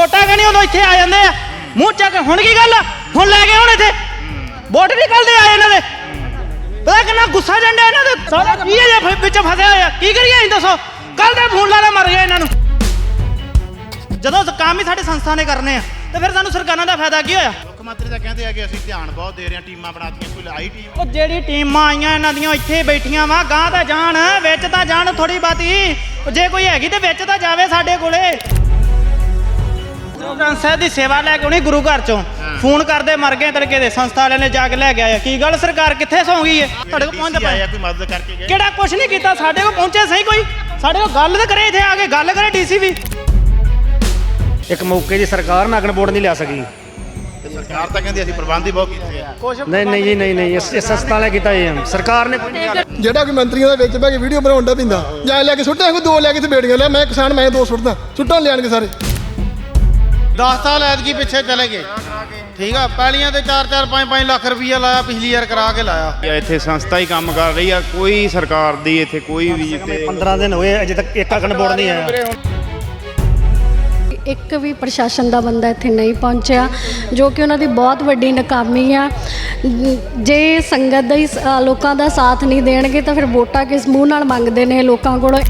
ਵੋਟਾਂ ਕਹਣੀ ਉਦੋਂ ਇੱਥੇ ਆ ਜਾਂਦੇ ਆ। ਮੂੰਹ ਚੱਕ ਹੁਣ ਕੀ ਗੱਲ? ਹੁਣ ਲੈ ਕੇ ਹੁਣ ਇੱਥੇ? ਵੋਟ ਨਿਕਲਦੇ ਆ ਇਹਨਾਂ ਦੇ। ਪਤਾ ਕਿੰਨਾ ਗੁੱਸਾ ਜੰਡਿਆ ਇਹਨਾਂ ਦੇ। ਸਾਰਾ ਕੀ ਹੈ ਜੇ ਵਿੱਚ ਫਸਿਆ ਹੋਇਆ? ਕੀ ਕਰੀਏ ਅਸੀਂ ਦੱਸੋ? ਕੱਲ ਦੇ ਫੋਨ ਲਾ ਲਾ ਮਰ ਗਏ ਇਹਨਾਂ ਨੂੰ। ਜਦੋਂ ਕੰਮ ਹੀ ਸਾਡੀ ਸੰਸਥਾ ਨੇ ਕਰਨੇ ਆ ਤੇ ਫਿਰ ਸਾਨੂੰ ਸਰਕਾਰਾਂ ਦਾ ਫਾਇਦਾ ਕੀ ਹੋਇਆ? ਮੁੱਖ ਮੰਤਰੀ ਤਾਂ ਕਹਿੰਦੇ ਆ ਕਿ ਅਸੀਂ ਧਿਆਨ ਬਹੁਤ ਦੇ ਰਹੇ ਹਾਂ ਟੀਮਾਂ ਬਣਾਤੀਆਂ ਕੋਈ ਆਈ ਟੀਮ। ਉਹ ਜਿਹੜੀ ਟੀਮਾਂ ਆਈਆਂ ਇਹਨਾਂ ਦੀਆਂ ਇੱਥੇ ਬੈਠੀਆਂ ਵਾ ਗਾਂ ਤਾਂ ਜਾਣ ਵਿੱਚ ਤਾਂ ਜਾਣ ਥੋੜੀ ਬਾਤੀ ਜੇ ਕੋਈ ਹੈਗੀ ਤੇ ਵਿੱਚ ਤਾਂ ਜਾਵੇ ਸਾਡੇ ਕੋਲੇ। ਗੁਰੂ ਗ੍ਰੰਥ ਸਾਹਿਬ ਦੀ ਸੇਵਾ ਲੈ ਕੇ ਉਹਨੇ ਗੁਰੂ ਘਰ ਚੋਂ ਫੋਨ ਕਰਦੇ ਮਰ ਗਏ ਤੜਕੇ ਦੇ ਸੰਸਥਾ ਵਾਲਿਆਂ ਨੇ ਜਾ ਕੇ ਲੈ ਕੇ ਆਇਆ। ਕੀ ਗੱਲ ਸਰਕਾਰ ਕਿੱਥੇ ਸੌਂ ਗਈ ਏ? ਤੁਹਾਡੇ ਕੋਲ ਪਹੁੰਚ ਆਇਆ ਪਾਇਆ ਕੋਈ ਮਦਦ ਕਰਕੇ ਗਏ? ਕਿਹੜਾ ਕੁਛ ਨਹੀਂ ਕੀਤਾ ਸਾਡੇ ਕੋਲ ਪਹੁੰਚੇ ਸਹੀ ਕੋਈ? ਸਾਡੇ ਕੋਲ ਗੱਲ ਤਾਂ ਕਰੇ ਇੱਥੇ ਆ ਕੇ ਗੱਲ ਕਰੇ ਡੀਸੀ ਵੀ। ਇੱਕ ਮੌਕੇ ਦੀ ਸਰਕਾਰ ਨਾਗਣ ਬੋਰਡ ਨਹੀਂ ਲਿਆ ਸਕੀ। ਸਰਕਾਰ ਤਾਂ ਕਹਿੰਦੀ ਅਸੀਂ ਪ੍ਰਬੰਧ ਹੀ ਬਹੁਤ ਕੀਤੇ ਆ। ਨਹੀਂ ਨਹੀਂ ਜੀ ਨਹੀਂ ਨਹੀਂ ਇਸ ਇਸ ਸਸਤਾ ਲੈ ਕੀਤਾ ਇਹ ਸਰਕਾਰ ਨੇ ਕੋਈ ਨਹੀਂ। ਜਿਹੜਾ ਕਿ ਮੰਤਰੀਆਂ ਦੇ ਵਿੱਚ ਬਹਿ ਕੇ ਵੀਡੀਓ ਬਣਾਉਣ ਦਾ ਪਿੰਦਾ। ਜਾਂ ਲੈ ਕੇ ਸੁੱਟਿਆ ਕੋਈ ਦੋ ਲੈ ਕੇ ਤੇ ਬੇੜੀਆਂ ਲੈ ਮੈਂ ਕਿਸਾਨ ਮੈਂ ਦੋ ਸੁੱਟਦਾ। ਸੁੱਟਾਂ ਲਿਆਣਗੇ ਸਾਰੇ। 10 ਸਾਲ ਐਤਕੀ ਪਿੱਛੇ ਚਲੇ ਗਏ। ਠੀਕ ਆ ਪਹਿਲੀਆਂ ਤੇ 4-4 5-5 ਲੱਖ ਰੁਪਈਆ ਲਾਇਆ ਪਿਛਲੀ ਵਾਰ ਕਰਾ ਕੇ ਲਾਇਆ। ਇੱਥੇ ਸੰਸਥਾ ਹੀ ਕੰਮ ਕਰ ਰਹੀ ਆ ਕੋਈ ਸਰਕਾਰ ਦੀ ਇੱਥੇ ਕੋਈ ਵੀ ਇੱਥੇ 15 ਦਿਨ ਹੋਏ ਅਜੇ ਤੱਕ ਇੱਕ ਆਗਣ ਬੋਰਡ ਨਹੀਂ ਆਇਆ। ਇੱਕ ਵੀ ਪ੍ਰਸ਼ਾਸਨ ਦਾ ਬੰਦਾ ਇੱਥੇ ਨਹੀਂ ਪਹੁੰਚਿਆ ਜੋ ਕਿ ਉਹਨਾਂ ਦੀ ਬਹੁਤ ਵੱਡੀ ਨਾਕਾਮੀ ਆ। ਜੇ ਸੰਗਤ ਦਾ ਲੋਕਾਂ ਦਾ ਸਾਥ ਨਹੀਂ ਦੇਣਗੇ ਤਾਂ ਫਿਰ ਵੋਟਾਂ ਕਿਸ ਮੂੰਹ ਨਾਲ ਮੰਗਦੇ ਨੇ ਲੋਕਾਂ ਕੋਲੋਂ?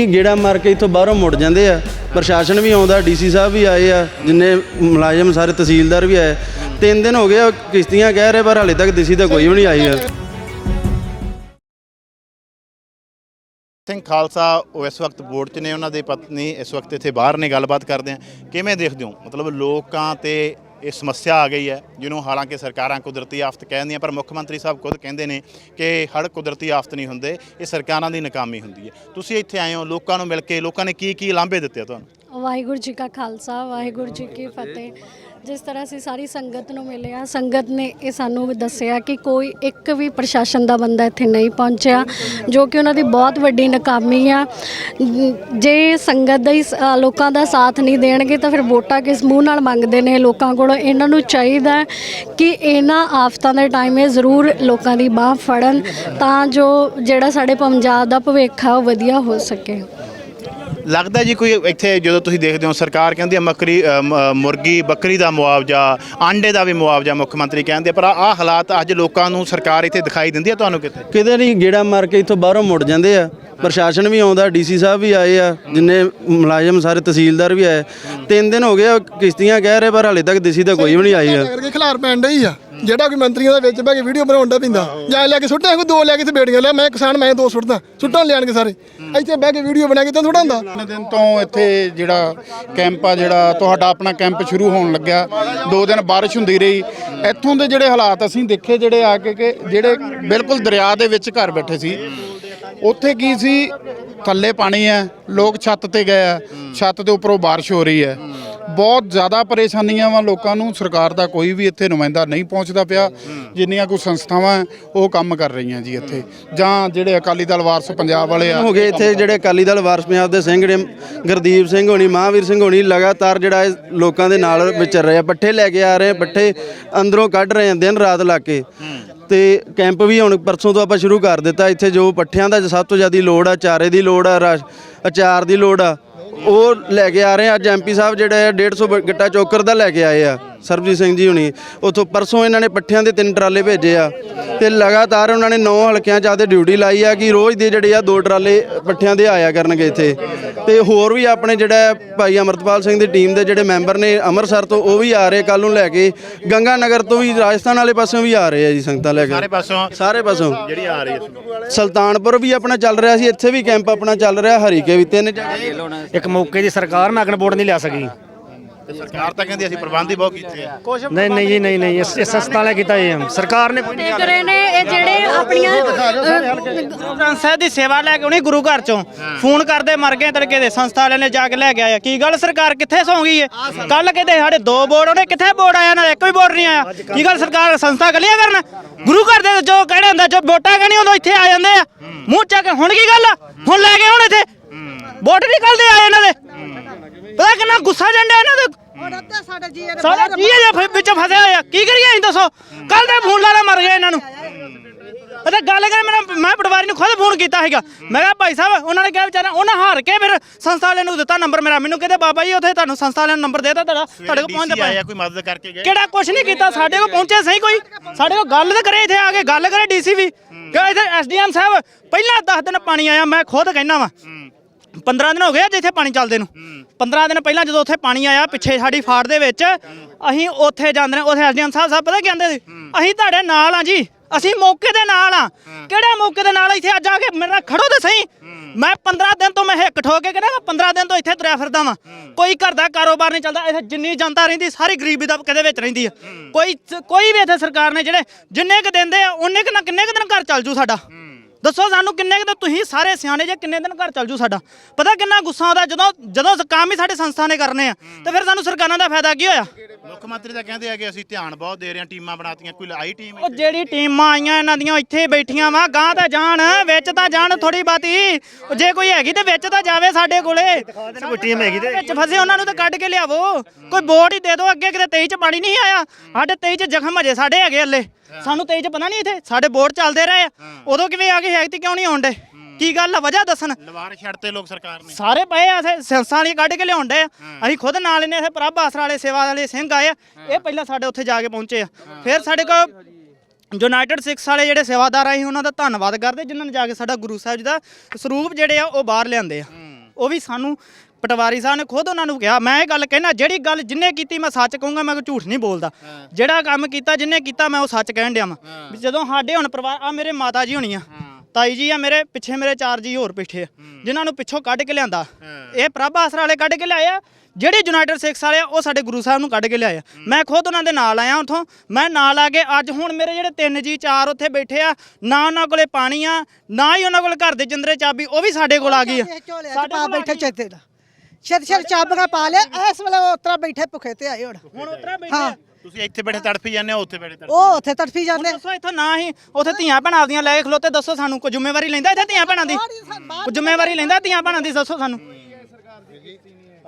ਗੇੜਾ ਮਾਰ ਕੇ ਇੱਥੋਂ ਬਾਹਰੋਂ ਮੁੜ ਜਾਂਦੇ ਆ। ਪ੍ਰਸ਼ਾਸਨ ਵੀ ਆਉਂਦਾ ਡੀਸੀ ਸਾਹਿਬ ਵੀ ਆਏ ਆ ਜਿੰਨੇ ਮੁਲਾਜ਼ਮ ਸਾਰੇ ਤਹਿਸੀਲਦਾਰ ਵੀ ਆਏ। ਤਿੰਨ ਦਿਨ ਹੋ ਗਏ ਆ, ਕਿਸ਼ਤੀਆਂ ਕਹਿ ਰਹੇ ਪਰ ਹਾਲੇ ਤੱਕ ਦਿਸੀ ਤਾਂ ਕੋਈ ਵੀ ਨਹੀਂ ਆਈ ਆ। ਸਿੰਘ ਖਾਲਸਾ ਉਹ ਇਸ ਵਕਤ ਬੋਰਡ 'ਚ ਨੇ ਉਹਨਾਂ ਦੇ ਪਤਨੀ ਇਸ ਵਕਤ ਇੱਥੇ ਬਾਹਰ ਨੇ ਗੱਲਬਾਤ ਕਰਦੇ ਆ। ਕਿਵੇਂ ਦੇਖਦੇ ਹੋ? ਮਤਲਬ ਲੋਕਾਂ ਤੇ ਇਹ ਸਮੱਸਿਆ ਆ ਗਈ ਹੈ ਜਿਹਨੂੰ ਹਾਲਾਂਕਿ ਸਰਕਾਰਾਂ ਕੁਦਰਤੀ ਆਫਤ ਕਹਿੰਦੀਆਂ ਪਰ ਮੁੱਖ ਮੰਤਰੀ ਸਾਹਿਬ ਖੁਦ ਕਹਿੰਦੇ ਨੇ ਕਿ ਹੜ ਕੁਦਰਤੀ ਆਫਤ ਨਹੀਂ ਹੁੰਦੇ ਇਹ ਸਰਕਾਰਾਂ ਦੀ ਨਾਕਾਮੀ ਹੁੰਦੀ ਹੈ। ਤੁਸੀਂ ਇੱਥੇ ਆਏ ਹੋ ਲੋਕਾਂ ਨੂੰ ਮਿਲ ਕੇ ਲੋਕਾਂ ਨੇ ਕੀ ਕੀ ਲਾਂਭੇ ਦਿੱਤੇ ਤੁਹਾਨੂੰ? ਵਾਹਿਗੁਰੂ ਜੀ ਕਾ ਖਾਲਸਾ ਵਾਹਿਗੁਰੂ ਜੀ ਕੀ ਫਤਿਹ। ਜਿਸ ਤਰ੍ਹਾਂ ਅਸੀਂ ਸਾਰੀ ਸੰਗਤ ਨੂੰ ਮਿਲਿਆ ਸੰਗਤ ਨੇ ਇਹ ਸਾਨੂੰ ਦੱਸਿਆ ਕਿ ਕੋਈ ਇੱਕ ਵੀ ਪ੍ਰਸ਼ਾਸਨ ਦਾ ਬੰਦਾ ਇੱਥੇ ਨਹੀਂ ਪਹੁੰਚਿਆ, ਜੋ ਕਿ ਉਹਨਾਂ ਦੀ ਬਹੁਤ ਵੱਡੀ ਨਾਕਾਮੀ ਆ। ਜੇ ਸੰਗਤ ਦਾ ਹੀ ਸ- ਲੋਕਾਂ ਦਾ ਸਾਥ ਨਹੀਂ ਦੇਣਗੇ ਤਾਂ ਫਿਰ ਵੋਟਾਂ ਕਿਸ ਮੂੰਹ ਨਾਲ ਮੰਗਦੇ ਨੇ ਲੋਕਾਂ ਕੋਲੋਂ? ਇਹਨਾਂ ਨੂੰ ਚਾਹੀਦਾ ਹੈ ਕਿ ਇਹਨਾਂ ਆਫਤਾਂ ਦੇ ਟਾਈਮ ਇਹ ਜ਼ਰੂਰ ਲੋਕਾਂ ਦੀ ਬਾਹ ਫੜਨ ਤਾਂ ਜੋ ਜਿਹੜਾ ਸਾਡੇ ਪੰਜਾਬ ਦਾ ਭਵਿੱਖ ਆ ਉਹ ਵਧੀਆ ਹੋ ਸਕੇ। ਲੱਗਦਾ ਜੀ ਕੋਈ ਇੱਥੇ ਜਦੋਂ ਤੁਸੀਂ ਦੇਖਦੇ ਹੋ ਸਰਕਾਰ ਕਹਿੰਦੀ ਹੈ ਮੱਕਰੀ ਮੁਰਗੀ ਬੱਕਰੀ ਦਾ ਮੁਆਵਜ਼ਾ ਆਂਡੇ ਦਾ ਵੀ ਮੁਆਵਜ਼ਾ ਮੁੱਖ ਮੰਤਰੀ ਕਹਿੰਦੇ ਪਰ ਆਹ ਹਾਲਾਤ ਅੱਜ ਲੋਕਾਂ ਨੂੰ ਸਰਕਾਰ ਇੱਥੇ ਦਿਖਾਈ ਦਿੰਦੀ ਹੈ ਤੁਹਾਨੂੰ ਕਿਤੇ ਕਿਤੇ ਨਹੀਂ ਗੇੜਾ ਮਾਰ ਕੇ ਇੱਥੋਂ ਬਾਹਰੋਂ ਮੁੜ ਜਾਂਦੇ ਆ। ਪ੍ਰਸ਼ਾਸਨ ਵੀ ਆਉਂਦਾ ਡੀਸੀ ਸਾਹਿਬ ਵੀ ਆਏ ਆ ਜਿੰਨੇ ਮੁਲਾਜ਼ਮ ਸਾਰੇ ਤਹਿਸੀਲਦਾਰ ਵੀ ਆਏ। ਤਿੰਨ ਦਿਨ ਹੋ ਗਏ ਆ, ਕਿਸ਼ਤੀਆਂ ਕਹਿ ਰਹੇ ਪਰ ਹਾਲੇ ਤੱਕ ਦਿਸੀ ਤਾਂ ਕੋਈ ਵੀ ਨਹੀਂ ਆਈ ਆ। ਕਰਕੇ ਖਿਲਾਰ ਪੈਣ ਡਈ ਆ। ਜਿਹੜਾ ਕਿ ਮੰਤਰੀਆਂ ਦੇ ਵਿੱਚ ਬਹਿ ਕੇ ਵੀਡੀਓ ਬਣਾਉਣ ਦਾ ਪਿੰਦਾ ਜਾਂ ਲੈ ਕੇ ਸੁੱਟਿਆ ਕੋਈ ਦੋ ਲੈ ਕੇ ਤੇ ਬੇੜੀਆਂ ਲੈ ਮੈਂ ਕਿਸਾਨ ਮੈਂ ਦੋ ਸੁੱਟਦਾ ਸੁੱਟਾਂ ਲਿਆਣਗੇ ਸਾਰੇ। ਇੱਥੇ ਬਹਿ ਕੇ ਵੀਡੀਓ ਬਣਾ ਕੇ ਤਾਂ ਥੋੜਾ ਹੁੰਦਾ। ਤਿੰਨ ਦਿਨ ਤੋਂ ਇੱਥੇ ਜਿਹੜਾ ਕੈਂਪ ਆ ਜਿਹੜਾ ਤੁਹਾਡਾ ਆਪਣਾ ਕੈਂਪ ਸ਼ੁਰੂ ਹੋਣ ਲੱਗਿਆ ਦੋ ਦਿਨ ਬਾਰਿਸ਼ ਹੁੰਦੀ ਰਹੀ। ਇੱਥੋਂ ਦੇ ਜਿਹੜੇ ਹਾਲਾਤ ਅਸੀਂ ਦੇਖੇ ਜਿਹੜੇ ਆ ਕੇ ਕਿ ਜਿਹੜੇ ਬਿਲਕੁਲ ਦਰਿਆ ਦੇ ਵਿੱਚ ਘਰ ਬੈਠੇ ਸੀ ਉੱਥੇ ਕੀ ਸੀ? ਥੱਲੇ ਪਾਣੀ ਹੈ ਲੋਕ ਛੱਤ ਤੇ ਗਏ ਆ ਛੱਤ ਦੇ ਉੱਪਰੋਂ ਬਾਰਿਸ਼ ਹੋ ਰਹੀ ਹੈ। ਬਹੁਤ ਜ਼ਿਆਦਾ ਪਰੇਸ਼ਾਨੀਆਂ ਵਾ ਲੋਕਾਂ ਨੂੰ। ਸਰਕਾਰ ਦਾ ਕੋਈ ਵੀ ਇੱਥੇ ਨੁਮਾਇੰਦਾ ਨਹੀਂ ਪਹੁੰਚਦਾ ਪਿਆ। ਜਿੰਨੀਆਂ ਕੋਈ ਸੰਸਥਾਵਾਂ ਹੈ, ਉਹ ਕੰਮ ਕਰ ਰਹੀਆਂ ਜੀ ਇੱਥੇ। ਜਾਂ ਜਿਹੜੇ ਅਕਾਲੀ ਦਲ ਵਾਰਸ ਪੰਜਾਬ ਵਾਲੇ ਆ ਹੋ ਗਏ ਇੱਥੇ ਜਿਹੜੇ ਅਕਾਲੀ ਦਲ ਵਾਰਸ ਪੰਜਾਬ ਦੇ ਸਿੰਘ ਜਿਹੜੇ ਗੁਰਦੀਪ ਸਿੰਘ ਹੋਣੀ ਮਹਾਵੀਰ ਸਿੰਘ ਹੋਣੀ ਲਗਾਤਾਰ ਜਿਹੜਾ ਇਹ ਲੋਕਾਂ ਦੇ ਨਾਲ ਵਿਚਰ ਰਹੇ ਆ। ਪੱਠੇ ਲੈ ਕੇ ਆ ਰਹੇ ਆ ਪੱਠੇ ਅੰਦਰੋਂ ਕੱਢ ਰਹੇ ਆ ਦਿਨ ਰਾਤ ਲਾ ਕੇ। ਤੇ ਕੈਂਪ ਵੀ ਹੁਣ ਪਰਸੋਂ ਤੋਂ ਆਪਾਂ ਸ਼ੁਰੂ ਕਰ ਦਿੱਤਾ। ਇੱਥੇ ਜੋ ਪੱਠਿਆਂ ਦਾ ਸਭ ਤੋਂ ਜ਼ਿਆਦਾ ਲੋੜ ਆ ਚਾਰੇ ਦੀ ਲੋੜ ਆ ਰਾਸ਼- ਅਚਾਰ ਦੀ ਲੋੜ ਆ। ਉਹ ਲੈ ਕੇ ਆ ਰਹੇ ਆ। ਅੱਜ ਐਮਪੀ ਸਾਹਿਬ ਜਿਹੜੇ ਆ 150 ਬ- ਗੱਟਾ ਚੋਕਰ ਦਾ ਲੈ ਕੇ ਆਏ ਆ। ਸਰਬਜੀਤ ਸਿੰਘ ਜੀ ਹੁਣੀ। ਉਥੋਂ ਪਰਸੋਂ ਇਹਨਾਂ ਨੇ ਪੱਠਿਆਂ ਦੇ ਤਿੰਨ ਟਰਾਲੇ ਭੇਜੇ ਆ ਤੇ ਲਗਾਤਾਰ ਉਹਨਾਂ ਨੇ 9 ਹਲਕਿਆਂ 'ਚ ਆਦੇ ਡਿਊਟੀ ਲਾਈ ਆ ਕਿ ਰੋਜ਼ ਦੇ ਜਿਹੜੇ ਆ ਦੋ ਟਰਾਲੇ ਪੱਠਿਆਂ ਦੇ ਆਇਆ ਕਰਨਗੇ ਇੱਥੇ। ਤੇ ਹੋਰ ਵੀ ਆਪਣੇ ਜਿਹੜਾ ਭਾਈ ਅਮਰਤਪਾਲ ਸਿੰਘ ਦੀ ਟੀਮ ਦੇ ਜਿਹੜੇ ਮੈਂਬਰ ਨੇ ਅੰਮ੍ਰਿਤਸਰ ਤੋਂ ਉਹ ਵੀ ਆ ਰਹੇ ਕੱਲ ਨੂੰ ਲੈ ਕੇ। ਗੰਗਾ ਨਗਰ ਤੋਂ ਵੀ ਰਾਜਸਥਾਨ ਵਾਲੇ ਪਾਸਿਓਂ ਵੀ ਆ ਰਹੇ ਆ ਜੀ ਸੰਗਤਾਂ ਲੈ ਕੇ। ਸਾਰੇ ਪਾਸੋਂ ਸਾਰੇ ਪਾਸੋਂ ਜਿਹੜੀ ਆ ਰਹੀ ਹੈ ਸੁਲਤਾਨਪੁਰ ਵੀ ਆਪਣਾ ਚੱਲ ਰਿਹਾ ਸੀ ਇੱਥੇ ਵੀ ਕੈਂਪ ਆਪਣਾ ਚੱਲ ਰਿਹਾ ਹਰੀਕੇ ਵੀ ਤਿੰਨ ਜਗ੍ਹਾ। ਇੱਕ ਮੌਕੇ ਦੀ ਸਰਕਾਰ ਨਾਗਣ ਬੋਰਡ ਨਹੀਂ ਲਿਆ ਸਕੀ। ਤੇ ਸਰਕਾਰ ਤਾਂ ਕਹਿੰਦੀ ਅਸੀਂ ਪ੍ਰਬੰਧ ਹੀ ਬਹੁਤ ਕੀਤੇ ਆ। ਨਹੀਂ ਨਹੀਂ ਜੀ ਨਹੀਂ ਨਹੀਂ ਇਸ ਇਸ ਸਸਤਾ ਲੈ ਕੀਤਾ ਇਹ ਸਰਕਾਰ ਨੇ ਕੋਈ ਨਹੀਂ ਦੇਖ ਰਹੇ ਨੇ ਇਹ ਜਿਹੜੇ ਆਪਣੀਆਂ ਗੁਰੂ ਸਾਹਿਬ ਦੀ ਸੇਵਾ ਲੈ ਕੇ ਉਹਨੇ ਗੁਰੂ ਘਰ ਚੋਂ ਫੋਨ ਕਰਦੇ ਮਰ ਗਏ ਤੜਕੇ ਦੇ ਸੰਸਥਾ ਵਾਲਿਆਂ ਨੇ ਜਾ ਕੇ ਲੈ ਕੇ ਆਇਆ। ਕੀ ਗੱਲ ਸਰਕਾਰ ਕਿੱਥੇ ਸੌਂ ਗਈ ਏ? ਕੱਲ ਕਿਤੇ ਸਾਡੇ ਦੋ ਬੋਰਡ ਉਹਨੇ ਕਿੱਥੇ ਬੋਰਡ ਆਇਆ? ਨਾ ਇੱਕ ਵੀ ਬੋਰਡ ਨਹੀਂ ਆਇਆ। ਕੀ ਗੱਲ ਸਰਕਾਰ ਸੰਸਥਾ ਗਲੀਆਂ ਕਰਨ? ਗੁਰੂ ਘਰ ਦੇ ਜੋ ਕਹਿਣਾ ਹੁੰਦਾ ਜੋ ਵੋਟਾਂ ਕਹਣੀ ਉਦੋਂ ਇੱਥੇ ਆ ਜਾਂਦੇ ਆ। ਮੂੰਹ ਚੱਕ ਹੁਣ ਕੀ ਗੱਲ? ਹੁਣ ਲੈ ਕੇ ਹੁਣ ਇੱਥੇ? ਵੋਟ ਨਿਕਲਦੇ ਆ ਇਹਨਾਂ ਦੇ। ਪਤਾ ਕਿੰਨਾ ਗੁੱਸਾ ਜੰਡਿਆ ਇਹਨਾਂ ਦੇ? ਸਾਰਾ ਕੀ ਹੈ ਜੇ ਵਿੱਚ ਫਸਿਆ ਹੋਇਆ। ਕੀ ਕਰੀਏ ਅਸੀਂ ਦੱਸੋ? ਕੱਲ ਦੇ ਫੋਨ ਲਾ ਲਾ ਮਰ ਗਏ ਇਹਨਾਂ ਨੂੰ। ਅਤੇ ਗੱਲ ਕਰ ਮੇਰਾ ਮੈਂ ਪਟਵਾਰੀ ਨੂੰ ਖੁਦ ਫੋਨ ਕੀਤਾ ਹੈਗਾ ਮੈਂ ਕਿਹਾ ਭਾਈ ਸਾਹਿਬ ਉਹਨਾਂ ਨੇ ਕਿਹਾ ਵਿਚਾਰਾ ਉਹਨਾਂ ਹਾਰ ਕੇ ਫਿਰ ਸੰਸਥਾ ਵਾਲਿਆਂ ਨੂੰ ਦਿੱਤਾ ਨੰਬਰ ਮੇਰਾ। ਮੈਨੂੰ ਕਹਿੰਦੇ ਬਾਬਾ ਜੀ ਉੱਥੇ ਤੁਹਾਨੂੰ ਸੰਸਥਾ ਵਾਲਿਆਂ ਨੂੰ ਨੰਬਰ ਦੇਤਾ ਤੁਹਾਡਾ ਤੁਹਾਡੇ ਕੋਲ ਪਹੁੰਚਦੇ ਆਇਆ ਕੋਈ ਮਦਦ ਕਰਕੇ ਗਏ? ਕਿਹੜਾ ਕੁਛ ਨਹੀਂ ਕੀਤਾ ਸਾਡੇ ਕੋਲ ਪਹੁੰਚੇ ਸਹੀ ਕੋਈ। ਸਾਡੇ ਕੋਲ ਗੱਲ ਤਾਂ ਕਰੇ ਇੱਥੇ ਆ ਕੇ ਗੱਲ ਕਰੇ ਡੀਸੀ ਵੀ। ਕਿ ਇੱਥੇ ਐਸਡੀਐਮ ਸਾਹਿਬ ਪਹਿਲਾਂ 10 ਦਿਨ ਪਾਣੀ ਆਇਆ ਮੈਂ ਖੁਦ ਕਹਿਣਾ ਵਾ। 15 ਦਿਨ ਹੋ ਗਏ ਅੱਜ ਇੱਥੇ ਪਾਣੀ ਚੱਲਦੇ ਨੂੰ। 15 ਦਿਨ ਪਹਿਲਾਂ ਜਦੋਂ ਉੱਥੇ ਪਾਣੀ ਆਇਆ ਪਿੱਛੇ ਸਾਡੀ ਫਾੜ ਦੇ ਵਿੱਚ ਅਸੀਂ ਉੱਥੇ ਜਾਂਦੇ ਨੇ ਉੱਥੇ ਐਸਡੀਐਮ ਸਾਹਿਬ ਸਾਹਿਬ ਪਤਾ ਕੀ ਕਹਿੰਦੇ ਸੀ? ਅਸੀਂ ਤੁਹਾਡੇ ਨਾਲ ਆ ਜੀ ਅਸੀਂ ਮੌਕੇ ਦੇ ਨਾਲ ਆ ਕਿਹੜੇ ਮੌਕੇ ਦੇ ਨਾਲ ਇੱਥੇ ਅੱਜ ਆ ਕੇ ਮੇਰੇ ਨਾਲ ਖੜੋ ਤੇ ਸਹੀ? ਮੈਂ 15 ਦਿਨ ਤੋਂ ਮੈਂ ਹਿੱਕ ਠੋਕ ਕੇ ਕਹਿੰਦਾ 15 ਦਿਨ ਤੋਂ ਇੱਥੇ ਤੁਰਿਆ ਫਿਰਦਾ ਵਾਂ। ਕੋਈ ਘਰ ਦਾ ਕਾਰੋਬਾਰ ਨਹੀਂ ਚੱਲਦਾ ਇੱਥੇ ਜਿੰਨੀ ਜਨਤਾ ਰਹਿੰਦੀ ਸਾਰੀ ਗਰੀਬੀ ਦਾ ਕਦੇ ਵਿੱਚ ਰਹਿੰਦੀ ਆ? ਕੋਈ ਕੋਈ ਵੀ ਇੱਥੇ ਸਰਕਾਰ ਨੇ ਜਿਹੜੇ ਜਿੰਨੇ ਕ ਦਿੰਦੇ ਆ ਉਹਨੇ ਕ ਨਾ ਕਿੰਨੇ ਕ ਦਿਨ ਘਰ ਚੱਲ ਜੂ ਸਾਡਾ। ਦੱਸੋ ਸਾਨੂੰ ਕਿੰਨੇ ਕੁ ਦਿਨ, ਤੁਸੀਂ ਸਾਰੇ ਸਿਆਣੇ ਜੇ ਕਿੰਨੇ ਦਿਨ ਘਰ ਚੱਲ ਜੂ ਸਾਡਾ? ਪਤਾ ਕਿੰਨਾ ਗੁੱਸਾ ਆਉਂਦਾ ਜਦੋਂ ਜਦੋਂ ਕੰਮ ਹੀ ਸਾਡੇ ਸੰਸਥਾ ਨੇ ਕਰਨੇ ਆ, ਤੇ ਫਿਰ ਸਾਨੂੰ ਸਰਕਾਰਾਂ ਦਾ ਫਾਇਦਾ ਕੀ ਹੋਇਆ? ਮੁੱਖ ਮੰਤਰੀ ਤਾਂ ਕਹਿੰਦੇ ਆ ਕਿ ਅਸੀਂ ਧਿਆਨ ਬਹੁਤ ਦੇ ਰਹੇ ਹਾਂ ਟੀਮਾਂ ਬਣਾਤੀਆਂ ਕੋਈ ਆਈ ਟੀਮ ਉਹ ਜਿਹੜੀ ਟੀਮਾਂ ਆਈਆਂ ਇਹਨਾਂ ਦੀਆਂ ਇੱਥੇ ਬੈਠੀਆਂ ਵਾ ਗਾਂ ਤਾਂ ਜਾਣ ਵਿੱਚ ਤਾਂ ਜਾਣ ਥੋੜੀ ਬਾਤੀ ਜੇ ਕੋਈ ਹੈਗੀ ਤੇ ਵਿੱਚ ਤਾਂ ਜਾਵੇ ਸਾਡੇ ਕੋਲੇ। ਕੋਈ ਟੀਮ ਹੈਗੀ ਤੇ ਵਿੱਚ ਫਸੇ ਉਹਨਾਂ ਨੂੰ ਤਾਂ ਕੱਢ ਕੇ ਲਿਆਵੋ। ਕੋਈ ਬੋਰਡ ਹੀ ਦੇ ਦਿਓ ਅੱਗੇ ਕਿਤੇ 23 ਚ ਪਾਣੀ ਨਹੀਂ ਆਇਆ। ਸਾਡੇ 23 ਚ ਜ਼ਖਮ ਅਜੇ ਸਾਡੇ ਹੈਗੇ ਹੱਲੇ। ਸਾਨੂੰ 23 ਚ ਪਤਾ ਨਹੀਂ ਇੱਥੇ ਸਾਡੇ ਬੋਰਡ ਚੱਲਦੇ ਰਹੇ ਆ। ਉਦੋਂ ਕਿਵੇਂ ਆ ਗਏ ਹੈਗਤੀ ਕਿਉਂ ਨਹੀਂ ਆਉਂਦੇ ਕੀ ਗੱਲ ਆ? ਵਜ੍ਹਾ ਦੱਸਣ। ਲਵਾਰ ਛੱਡਤੇ ਲੋਕ ਸਰਕਾਰ ਨੇ। ਸਾਰੇ ਪਏ ਆ ਇਥੇ ਸੰਸਾਂ ਵਾਲੀ ਕੱਢ ਕੇ ਲਿਆਉਂਦੇ ਆ। ਅਸੀਂ ਖੁਦ ਨਾਲ ਇਹਨੇ ਇਥੇ ਪ੍ਰਭ ਆਸਰਾ ਵਾਲੇ ਸੇਵਾ ਵਾਲੇ ਸਿੰਘ ਆਏ ਆ। ਇਹ ਪਹਿਲਾਂ ਸਾਡੇ ਉੱਥੇ ਜਾ ਕੇ ਪਹੁੰਚੇ ਆ। ਫਿਰ ਸਾਡੇ ਕੋਲ ਯੂਨਾਈਟਿਡ ਸਿੱਖਸ ਵਾਲੇ ਜਿਹੜੇ ਸੇਵਾਦਾਰ ਆ ਅਸੀਂ ਉਹਨਾਂ ਦਾ ਧੰਨਵਾਦ ਕਰਦੇ ਜਿਨ੍ਹਾਂ ਨੇ ਜਾ ਕੇ ਸਾਡਾ ਗੁਰੂ ਸਾਹਿਬ ਜੀ ਦਾ ਸਰੂਪ ਜਿਹੜੇ ਆ ਉਹ ਬਾਹਰ ਲਿਆਂਦੇ ਆ। ਉਹ ਵੀ ਸਾਨੂੰ ਪਟਵਾਰੀ ਸਾਹਿਬ ਨੇ ਖੁਦ ਉਹਨਾਂ ਨੂੰ ਕਿਹਾ। ਮੈਂ ਇਹ ਗੱਲ ਕਹਿਣਾ ਜਿਹੜੀ ਗੱਲ ਜਿੰਨੇ ਕੀਤੀ ਮੈਂ ਸੱਚ ਕਹੂੰਗਾ ਮੈਂ ਕੋਈ ਝੂਠ ਨਹੀਂ ਬੋਲਦਾ। ਜਿਹੜਾ ਕੰਮ ਕੀਤਾ ਜਿੰਨੇ ਕੀਤਾ ਮੈਂ ਉਹ ਸੱਚ ਕਹਿਣ ਡਿਆ ਵਾਂ। ਵੀ ਜਦੋਂ ਸਾਡੇ ਹੁਣ ਪਰਿਵਾਰ ਆ ਮੇਰੇ ਮਾਤਾ ਜੀ ਹੋਣੀ ਆ ਤਾਈ ਜੀ ਆ ਮੇਰੇ ਪਿੱਛੇ ਮੇਰੇ ਚਾਰ ਜੀ ਹੋਰ ਪਿੱਛੇ ਆ ਜਿਨ੍ਹਾਂ ਨੂੰ ਪਿੱਛੋਂ ਕੱਢ ਕੇ ਲਿਆਂਦਾ। ਇਹ ਪ੍ਰਭ ਆਸਰਾ ਵਾਲੇ ਕੱਢ ਕੇ ਲਿਆਏ ਆ ਜਿਹੜੇ ਯੂਨਾਈਟਿਡ ਸਿੱਖਸ ਵਾਲੇ ਆ ਉਹ ਸਾਡੇ ਗੁਰੂ ਸਾਹਿਬ ਨੂੰ ਕੱਢ ਕੇ ਲਿਆਏ ਆ। ਮੈਂ ਖੁਦ ਉਹਨਾਂ ਦੇ ਨਾਲ ਆਇਆ ਉਥੋਂ ਮੈਂ ਨਾਲ ਆ ਕੇ ਅੱਜ ਹੁਣ ਮੇਰੇ ਜਿਹੜੇ ਤਿੰਨ ਜੀ ਚਾਰ ਉੱਥੇ ਬੈਠੇ ਆ ਨਾ ਉਹਨਾਂ ਕੋਲੇ ਪਾਣੀ ਆ ਨਾ ਹੀ ਉਹਨਾਂ ਕੋਲ ਘਰ ਦੇ ਜਿੰਦਰੇ ਚਾਬੀ ਉਹ ਵੀ ਸਾਡੇ ਕੋਲ ਆ ਗਈ ਆ। ਸਾਡੇ ਪਾ ਬੈਠੇ ਚੇਤੇ ਦਾ। ਛੇਤੀ ਛੇਤੀ ਚਾਬੀਆਂ ਪਾ ਲਿਆ ਇਸ ਵੇਲੇ ਉਹ ਉਤਰਾ ਬੈਠੇ ਭੁੱਖੇ ਤੇ ਆਏ ਹੁਣ। ਹੁਣ ਉਤਰਾ ਬੈਠੇ। ਤੁਸੀਂ ਇੱਥੇ ਬੈਠੇ ਤੜਫੀ ਜਾਂਦੇ ਹੋ ਉੱਥੇ ਬੈਠੇ ਤੜਫੀ ਉਹ ਉੱਥੇ ਤੜਫੀ ਜਾਂਦੇ। ਦੱਸੋ ਇੱਥੋਂ ਨਾ ਹੀ ਉੱਥੇ ਧੀਆਂ ਭੈਣਾਂ ਆਪਦੀਆਂ ਲੈ ਕੇ ਖਲੋਤੇ ਦੱਸੋ ਸਾਨੂੰ ਕੋਈ ਜ਼ਿੰਮੇਵਾਰੀ ਲੈਂਦਾ ਇੱਥੇ ਧੀਆਂ ਭੈਣਾਂ ਦੀ? ਕੋਈ ਜ਼ਿੰਮੇਵਾਰੀ ਲੈਂਦਾ ਧੀਆਂ ਭੈਣਾਂ ਦੀ ਦੱਸੋ ਸਾਨੂੰ।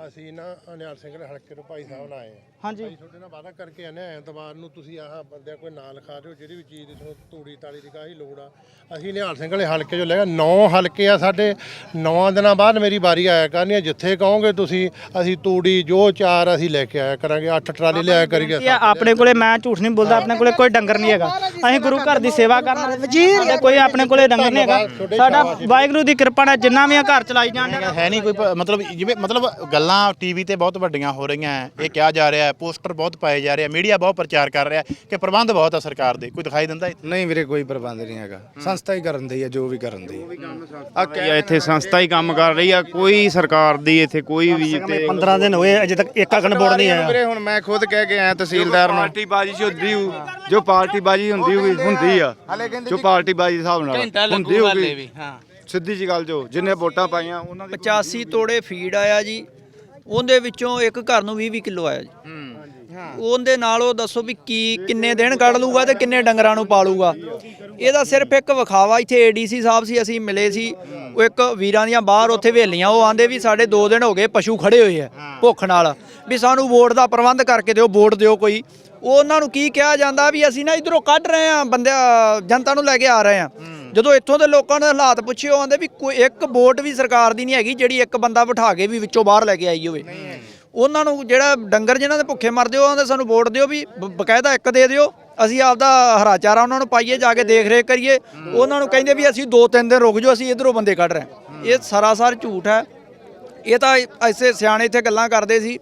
ਅਸੀਂ ਨਾ ਅਨਿਆਲ ਸਿੰਘ ਦੇ ਹਲਕੇ ਤੋਂ ਭਾਈ ਸਾਹਿਬ ਨਾਲ ਆਏ ਹਾਂ। ਹਾਂਜੀ। ਅਸੀਂ ਤੁਹਾਡੇ ਨਾਲ ਵਾਅਦਾ ਕਰਕੇ ਆਨੇ ਐਤਵਾਰ ਨੂੰ ਤੁਸੀਂ ਆਹ ਬੰਦਿਆਂ ਕੋਈ ਨਾਂ ਲਿਖਾ ਦਿਓ ਜਿਹੜੀ ਵੀ ਚੀਜ਼ ਦੀ ਤੁਹਾਨੂੰ ਤੂੜੀ ਤਾੜੀ ਦੀ ਕਾਹੀ ਲੋੜ ਆ। ਅਸੀਂ ਨਿਹਾਲ ਸਿੰਘ ਵਾਲੇ ਹਲਕੇ ਚੋਂ ਲੈ ਗਏ ਨੌ ਹਲਕੇ ਆ ਸਾਡੇ। ਨੌਂ ਦਿਨਾਂ ਬਾਅਦ ਮੇਰੀ ਵਾਰੀ ਆਇਆ ਕਰਨੀ ਆ ਜਿੱਥੇ ਕਹੋਗੇ ਤੁਸੀਂ ਅਸੀਂ ਤੂੜੀ ਜੋ ਚਾਰ ਅਸੀਂ ਲੈ ਕੇ ਆਇਆ ਕਰਾਂਗੇ। ਅੱਠ ਟਰਾਲੀ ਲਿਆਇਆ ਕਰੀਏ ਇਹ ਆਪਣੇ ਕੋਲੇ ਮੈਂ ਝੂਠ ਨਹੀਂ ਬੋਲਦਾ ਆਪਣੇ ਕੋਲੇ ਕੋਈ ਡੰਗਰ ਨਹੀਂ ਹੈਗਾ। ਅਸੀਂ ਗੁਰੂ ਘਰ ਦੀ ਸੇਵਾ ਕਰਨ ਵਜ਼ੀਰ ਕੋਈ ਆਪਣੇ ਕੋਲੇ ਡੰਗਰ ਨਹੀਂ ਹੈਗਾ। ਸਾਡਾ ਵਾਹਿਗੁਰੂ ਦੀ ਕਿਰਪਾ ਨਾਲ ਜਿੰਨਾ ਵੀ ਆ ਘਰ ਚਲਾਈ ਜਾਂਦੇ ਆ। ਹੈ ਨਹੀਂ ਕੋਈ ਪ- ਮਤਲਬ ਜਿਵੇਂ ਮਤਲਬ ਗੱਲਾਂ ਟੀਵੀ ਤੇ ਬਹੁਤ ਵੱਡੀਆਂ ਹੋ ਰਹੀਆਂ ਇਹ ਕਿਹਾ ਜਾ ਰਿਹਾ ਹੈ ਪੋਸਟਰ ਬਹੁਤ ਪਾਏ ਜਾ ਰਹੇ ਆ ਮੀਡੀਆ ਬਹੁਤ ਪ੍ਰਚਾਰ ਕਰ ਰਿਹਾ ਹੈ ਕਿ ਪ੍ਰਬੰਧ ਬਹੁਤ ਆ ਸਰਕਾਰ ਦੇ ਕੋਈ ਦਿਖਾਈ ਦਿੰਦਾ ਇੱਥੇ? ਨਹੀਂ ਵੀਰੇ ਕੋਈ ਪ੍ਰਬੰਧ ਨਹੀਂ ਹੈਗਾ। ਸੰਸਥਾ ਹੀ ਕਰਨ ਦੀ ਹੈ ਜੋ ਵੀ ਕਰਨ ਦੀ ਆ ਇੱਥੇ ਸੰਸਥਾ ਹੀ ਕੰਮ ਕਰ ਰਹੀ ਆ ਕੋਈ ਸਰਕਾਰ ਦੀ ਇੱਥੇ ਕੋਈ ਵੀ ਤੇ 15 ਦਿਨ ਹੋਏ ਅਜੇ ਤੱਕ ਇੱਕ ਅਗਨ ਬੋਰਡ ਨਹੀਂ ਆਇਆ। ਵੀਰੇ ਹੁਣ ਮੈਂ ਖੁਦ ਕਹਿ ਕੇ ਆਇਆ ਤਹਿਸੀਲਦਾਰ ਨੂੰ। ਪਾਰਟੀ ਬਾਜੀ ਹੁੰਦੀ ਹੋ ਜੋ ਪਾਰਟੀ ਬਾਜੀ ਹੁੰਦੀ ਹੋਈ ਹੁੰਦੀ ਆ। ਜੋ ਪਾਰਟੀ ਬਾਜੀ ਦੇ ਹਿਸਾਬ ਨਾਲ ਹੁੰਦੀ ਹੋਗੀ ਸਿੱਧੀ ਜੀ ਗੱਲ ਜੋ ਜਿੰਨੇ ਵੋਟਾਂ ਪਾਈਆਂ ਉਹਨਾਂ ਦੀ 85 ਤੋੜੇ ਫੀਡ ਆਇਆ ਜੀ ਉਹਦੇ ਵਿੱਚੋਂ ਇੱਕ ਘਰ ਨੂੰ 20 20 ਕਿਲੋ ਆਇਆ ਜੀ। ਉਹਦੇ ਨਾਲ ਉਹ ਦੱਸੋ ਵੀ ਕੀ, ਕਿੰਨੇ ਦਿਨ ਕੱਢ ਲੂਗਾ ਤੇ ਕਿੰਨੇ ਡੰਗਰਾਂ ਨੂੰ ਪਾਲੂਗਾ। ਇਹਦਾ ਸਿਰਫ ਇੱਕ ਵਿਖਾਵਾ ਇੱਥੇ ਏਡੀਸੀ ਸਾਹਿਬ ਸੀ, ਅਸੀਂ ਮਿਲੇ ਸੀ। ਉਹ ਇੱਕ ਵੀਰਾਂ ਦੀਆਂ ਬਾਹਰ ਉੱਥੇ ਵੇਲੀਆਂ, ਉਹ ਆਂਦੇ ਵੀ ਸਾਡੇ 2 ਦਿਨ ਹੋ ਗਏ ਪਸ਼ੂ ਖੜੇ ਹੋਏ ਆ ਭੁੱਖ ਨਾਲ। ਵੀ ਸਾਨੂੰ ਵੋਟ ਦਾ ਪ੍ਰਬੰਧ ਕਰਕੇ ਦਿਓ, ਵੋਟ ਦਿਓ ਕੋਈ। ਉਹਨਾਂ ਨੂੰ ਕੀ ਕਿਹਾ ਜਾਂਦਾ ਵੀ ਅਸੀਂ ਨਾ ਇਧਰੋਂ ਕੱਢ ਰਹੇ ਆ ਬੰਦਿਆ, ਜਨਤਾ ਨੂੰ ਲੈ ਕੇ ਆ ਰਹੇ ਆ ਜਦੋਂ ਇੱਥੋਂ ਦੇ ਲੋਕਾਂ ਨੇ ਹਾਲਾਤ ਪੁੱਛੇ ਉਹ ਆਂਦੇ ਵੀ ਕੋਈ ਇੱਕ ਵੋਟ ਵੀ ਸਰਕਾਰ ਦੀ ਨਹੀਂ ਹੈਗੀ ਜਿਹੜੀ ਇੱਕ ਬੰਦਾ ਬਿਠਾ ਕੇ ਵੀ ਵਿੱਚੋਂ ਬਾਹਰ ਲੈ ਕੇ ਆਈ ਹੋਵੇ। ਉਹਨਾਂ ਨੂੰ ਜਿਹੜਾ ਡੰਗਰ ਜਿਨ੍ਹਾਂ ਦੇ ਭੁੱਖੇ ਮਰਦੇ ਉਹ ਆਂਦੇ ਸਾਨੂੰ ਵੋਟ ਦਿਓ ਵੀ ਬਕਾਇਦਾ ਇੱਕ ਦੇ ਦਿਓ। ਅਸੀਂ ਆਪਦਾ ਹਰਾ ਚਾਰਾ ਉਹਨਾਂ ਨੂੰ ਪਾਈਏ ਜਾ ਕੇ ਦੇਖ ਰੇਖ ਕਰੀਏ। ਉਹਨਾਂ ਨੂੰ ਕਹਿੰਦੇ ਵੀ ਅਸੀਂ ਦੋ ਤਿੰਨ ਦਿਨ ਰੁਕ ਜਾਓ ਅਸੀਂ ਇਧਰੋਂ ਬੰਦੇ ਕੱਢ ਰਹੇ। ਇਹ ਸਰਾਸਰ ਝੂਠ ਹੈ। ਇਹ ਤਾਂ ਐਸੇ ਸਿਆਣੇ ਇੱਥੇ ਗੱਲਾਂ ਕਰਦੇ ਸੀ।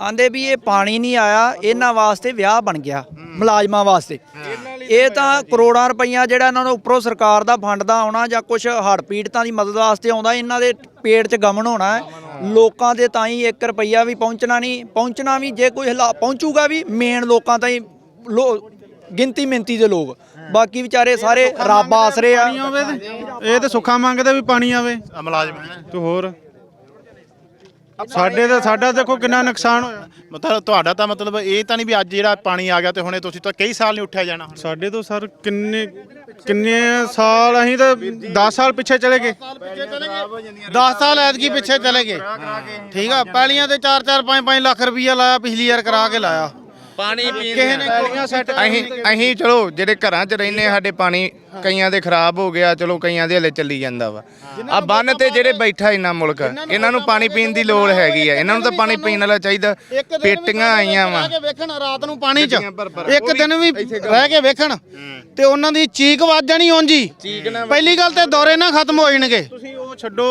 ਆਂਦੇ ਵੀ ਇਹ ਪਾਣੀ ਨਹੀਂ ਆਇਆ ਇਹਨਾਂ ਵਾਸਤੇ ਵਿਆਹ ਬਣ ਗਿਆ ਮੁਲਾਜ਼ਮਾਂ ਵਾਸਤੇ। ਇਹ ਤਾਂ ਕਰੋੜਾਂ ਰੁਪਈਆ ਜਿਹੜਾ ਇਹਨਾਂ ਨੂੰ ਉੱਪਰੋਂ ਸਰਕਾਰ ਦਾ ਫੰਡ ਦਾ ਆਉਣਾ ਜਾਂ ਕੁਝ ਹੜ੍ਹ ਪੀੜਤਾਂ ਦੀ ਮਦਦ ਵਾਸਤੇ ਆਉਂਦਾ ਇਹਨਾਂ ਦੇ ਪੇਟ 'ਚ ਗਮਨ ਹੋਣਾ ਹੈ। ਲੋਕਾਂ ਦੇ ਤਾਂ ਹੀ 1 ਰੁਪਈਆ ਵੀ ਪਹੁੰਚਣਾ ਨਹੀਂ ਪਹੁੰਚਣਾ ਵੀ ਜੇ ਕੋਈ ਹਲਾ ਪਹੁੰਚੂਗਾ ਵੀ ਮੇਨ ਲੋਕਾਂ ਤਾਈਂ ਲੋ ਗਿਣਤੀ ਮਿੰਤੀ ਦੇ ਲੋਕ। ਬਾਕੀ ਵਿਚਾਰੇ ਸਾਰੇ ਰੱਬ ਆਸਰੇ ਆ। ਇਹ ਤੇ ਸੁੱਖਾ ਮੰਗਦੇ ਵੀ ਪਾਣੀ ਆਵੇ। ਮੁਲਾਜ਼ਮ ਹੈ ਤੇ ਹੋਰ? ਸਾਡੇ ਤਾਂ ਸਾਡਾ ਦੇਖੋ ਕਿੰਨਾ ਨੁਕਸਾਨ ਹੋਇਆ। ਮਤਲਬ ਤੁਹਾਡਾ ਤਾਂ ਮਤਲਬ ਇਹ ਤਾਂ ਨਹੀਂ ਵੀ ਅੱਜ ਜਿਹੜਾ ਪਾਣੀ ਆ ਗਿਆ ਤੇ ਹੁਣੇ ਤੁਸੀਂ ਤਾਂ ਕਈ ਸਾਲ ਨਹੀਂ ਉੱਠਿਆ ਜਾਣਾ ਸਾਡੇ ਤੋਂ ਸਰ ਕਿੰਨੇ ਕਿੰਨੇ ਸਾਲ ਅਸੀਂ ਤਾਂ 10 ਸਾਲ ਪਿੱਛੇ ਚਲੇ ਗਏ। 10 ਸਾਲ ਐਤਕੀ ਪਿੱਛੇ ਚਲੇ ਗਏ। ਠੀਕ ਆ ਪਹਿਲੀਆਂ ਤੇ 4-4 5-5 ਲੱਖ ਰੁਪਈਆ ਲਾਇਆ ਪਿਛਲੀ ਵਾਰ ਕਰਾ ਕੇ ਲਾਇਆ। ਪਾਣੀ ਪੀਣ ਅਸੀਂ ਅਸੀਂ ਚਲੋ ਜਿਹੜੇ ਘਰਾਂ 'ਚ ਰਹਿੰਦੇ ਸਾਡੇ ਪਾਣੀ ਕਈਆਂ ਦੇ ਖਰਾਬ ਹੋ ਗਿਆ ਚਲੋ ਕਈਆਂ ਦੇ ਹਲੇ ਚੱਲੀ ਜਾਂਦਾ ਵਾ। ਆ ਬੰਨ ਤੇ ਜਿਹੜੇ ਬੈਠਾ ਇੰਨਾ ਮੁਲਕ ਇਹਨਾਂ ਨੂੰ ਪਾਣੀ ਪੀਣ ਦੀ ਲੋੜ ਹੈਗੀ ਆ। ਇਹਨਾਂ ਨੂੰ ਤਾਂ ਪਾਣੀ ਪੀਣ ਵਾਲਾ ਚਾਹੀਦਾ। ਪੇਟੀਆਂ ਆਈਆਂ ਵਾ। ਰਹਿ ਕੇ ਵੇਖਣ ਰਾਤ ਨੂੰ ਪਾਣੀ 'ਚ। ਇੱਕ ਦਿਨ ਵੀ ਰਹਿ ਕੇ ਵੇਖਣ ਤੇ ਉਹਨਾਂ ਦੀ ਚੀਕ ਵੱਜ ਜਾਣੀ ਉਂਜੀ ਪਹਿਲੀ ਗੱਲ ਤੇ ਦੌਰੇ ਨਾ ਖਤਮ ਹੋ ਜਾਣਗੇ। ਤੁਸੀਂ ਉਹ ਛੱਡੋ।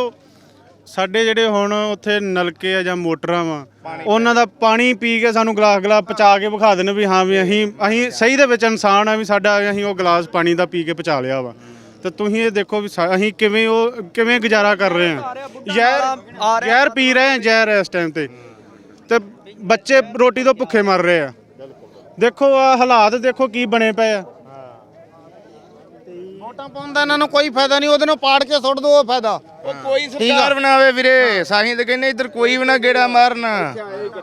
ਸਾਡੇ ਜਿਹੜੇ ਹੁਣ ਉੱਥੇ ਨਲਕੇ ਆ ਜਾਂ ਮੋਟਰਾਂ ਵਾ ਉਹਨਾਂ ਦਾ ਪਾਣੀ ਪੀ ਕੇ ਸਾਨੂੰ ਗਲਾਸ ਗਲਾਸ ਪਚਾ ਕੇ ਵਿਖਾ ਦੇਣ ਵੀ ਹਾਂ ਵੀ ਅਸੀਂ ਅਸੀਂ ਸਹੀ ਦੇ ਵਿੱਚ ਇਨਸਾਨ ਆ ਵੀ ਸਾਡਾ ਅਸੀਂ ਉਹ ਗਲਾਸ ਪਾਣੀ ਦਾ ਪੀ ਕੇ ਪਚਾ ਲਿਆ ਵਾ। ਤੇ ਤੁਸੀਂ ਇਹ ਦੇਖੋ ਵੀ ਸਾ- ਅਸੀਂ ਕਿਵੇਂ ਉਹ ਕਿਵੇਂ ਗੁਜ਼ਾਰਾ ਕਰ ਰਹੇ ਹਾਂ। ਜ਼ਹਿਰ ਜ਼ਹਿਰ ਪੀ ਰਹੇ ਹਾਂ ਜ਼ਹਿਰ ਇਸ ਟਾਈਮ ਤੇ। ਤੇ ਬੱਚੇ ਰੋਟੀ ਤੋਂ ਭੁੱਖੇ ਮਰ ਰਹੇ ਆ। ਦੇਖੋ ਆ ਹਾਲਾਤ ਦੇਖੋ ਕੀ ਬਣੇ ਪਏ ਆ। ਵੋਟਾਂ ਪਾਉਣ ਦਾ ਇਹਨਾਂ ਨੂੰ ਕੋਈ ਫਾਇਦਾ ਨਹੀਂ ਉਹਦੇ ਨੂੰ ਪਾੜ ਕੇ ਸੁੱਟ ਦੋ ਉਹ ਫਾਇਦਾ। ਉਹ ਕੋਈ ਸਰਕਾਰ ਬਣਾਵੇ ਵੀਰੇ ਸਾਹੀਂ ਤੇ ਕਹਿੰਦੇ ਇੱਧਰ ਕੋਈ ਵੀ ਨਾ ਗੇੜਾ ਮਾਰਨ।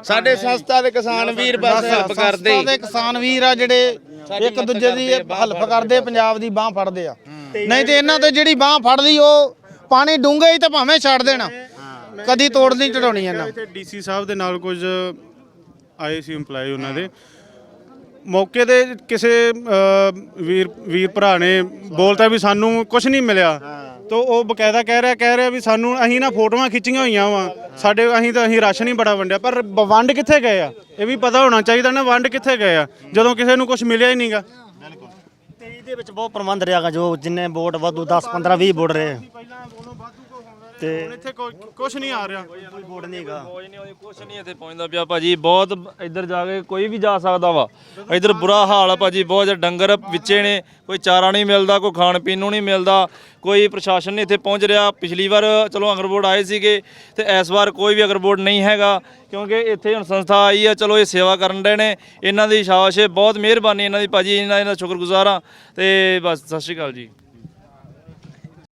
ਸਾਡੇ ਸੰਸਥਾ ਦੇ ਕਿਸਾਨ ਵੀਰ ਬਸ ਹੈਲਪ ਕਰਦੇ ਸੰਸਥਾ ਦੇ ਕਿਸਾਨ ਵੀਰ ਆ ਜਿਹੜੇ ਇੱਕ ਦੂਜੇ ਦੀ ਹੈਲਪ ਕਰਦੇ ਪੰਜਾਬ ਦੀ ਬਾਹ ਫੜਦੇ ਆ। ਨਹੀਂ ਤੇ ਇਹਨਾਂ ਤੇ ਜਿਹੜੀ ਬਾਹ ਫੜਦੀ ਉਹ ਪਾਣੀ ਡੂੰਘੇ ਹੀ ਤਾਂ ਭਾਵੇਂ ਛੱਡ ਦੇਣਾ। ਕਦੀ ਤੋੜ ਨਹੀਂ ਚੜਾਉਣੀ ਇਹਨਾਂ। ਇੱਥੇ ਡੀਸੀ ਸਾਹਿਬ ਦੇ ਨਾਲ ਕੁਝ ਆਏ ਸੀ EMPLOYE ਉਹਨਾਂ ਦੇ। ਮੌਕੇ ਤੇ ਕਿਸੇ ਵੀਰ ਵੀਰ ਭਰਾ ਨੇ ਬੋਲਤਾ ਵੀ ਸਾਨੂੰ ਕੁਝ ਨਹੀਂ ਮਿਲਿਆ। ਤੋ ਉਹ ਬਕਾਇਦਾ ਕਹਿ ਰਿਹਾ ਕਹਿ ਰਿਹਾ ਵੀ ਸਾਨੂੰ ਅਸੀਂ ਨਾ ਫੋਟੋਆਂ ਖਿੱਚੀਆਂ ਹੋਈਆਂ ਵਾ। ਸਾਡੇ ਅਸੀਂ ਤਾਂ ਅਸੀਂ ਰਾਸ਼ਨ ਹੀ ਬੜਾ ਵੰਡਿਆ ਪਰ ਬ- ਵੰਡ ਕਿੱਥੇ ਗਏ ਆ? ਇਹ ਵੀ ਪਤਾ ਹੋਣਾ ਚਾਹੀਦਾ ਨਾ ਵੰਡ ਕਿੱਥੇ ਗਏ ਆ? ਜਦੋਂ ਕਿਸੇ ਨੂੰ ਕੁਝ ਮਿਲਿਆ ਹੀ ਨਹੀਂਗਾ। ਤੇ ਇਹਦੇ ਵਿੱਚ ਬਹੁਤ ਪ੍ਰਬੰਧ ਰਿਹਾਗਾ ਜੋ ਜਿੰਨੇ ਵੋਟ ਵਾਧੂ 10 15 20 ਵੋਟ ਰਹੇ ਤੇ ਇੱਥੇ ਕੁਝ ਨਹੀਂ ਆ ਰਿਹਾ। ਕੋਈ ਵੋਟ ਨਹੀਂ ਹੈਗਾ। ਕੁਛ ਨਹੀਂ ਇੱਥੇ ਪਹੁੰਚਦਾ ਪਿਆ ਭਾਜੀ। ਬਹੁਤ ਇੱਧਰ ਜਾ ਕੇ ਕੋਈ ਵੀ ਜਾ ਸਕਦਾ ਵਾ। ਇੱਧਰ ਬੁਰਾ ਹਾਲ ਆ ਭਾਜੀ। ਬਹੁਤ ਜ਼ਿਆਦਾ ਡੰਗਰ ਵਿੱਚੇ ਨੇ। ਕੋਈ ਚਾਰਾ ਨਹੀਂ ਮਿਲਦਾ ਕੋਈ ਖਾਣ ਪੀਣ ਨੂੰ ਨਹੀਂ ਮਿਲਦਾ। ਕੋਈ ਪ੍ਰਸ਼ਾਸਨ ਨਹੀਂ ਇੱਥੇ ਪਹੁੰਚ ਰਿਹਾ। ਪਿਛਲੀ ਵਾਰ ਚਲੋ ਅਗਰਬੋਰਡ ਆਏ ਸੀਗੇ ਤੇ ਇਸ ਵਾਰ ਕੋਈ ਵੀ ਅਗਰਬੋਰਡ ਨਹੀਂ ਹੈਗਾ ਕਿਉਂਕਿ ਇੱਥੇ ਹੁਣ ਸੰਸਥਾ ਆਈ ਆ। ਚਲੋ ਇਹ ਸੇਵਾ ਕਰਨ ਦੇ ਨੇ। ਇਹਨਾਂ ਦੀ ਸ਼ਾਬਾਸ਼ ਹੈ ਬਹੁਤ ਮਿਹਰਬਾਨੀ ਇਹਨਾਂ ਦੀ ਭਾਜੀ। ਇਹਨਾਂ ਦਾ ਸ਼ੁਕਰਗੁਜ਼ਾਰ ਆ। ਤੇ ਬਸ ਸਤਿ ਸ਼੍ਰੀ ਅਕਾਲ ਜੀ।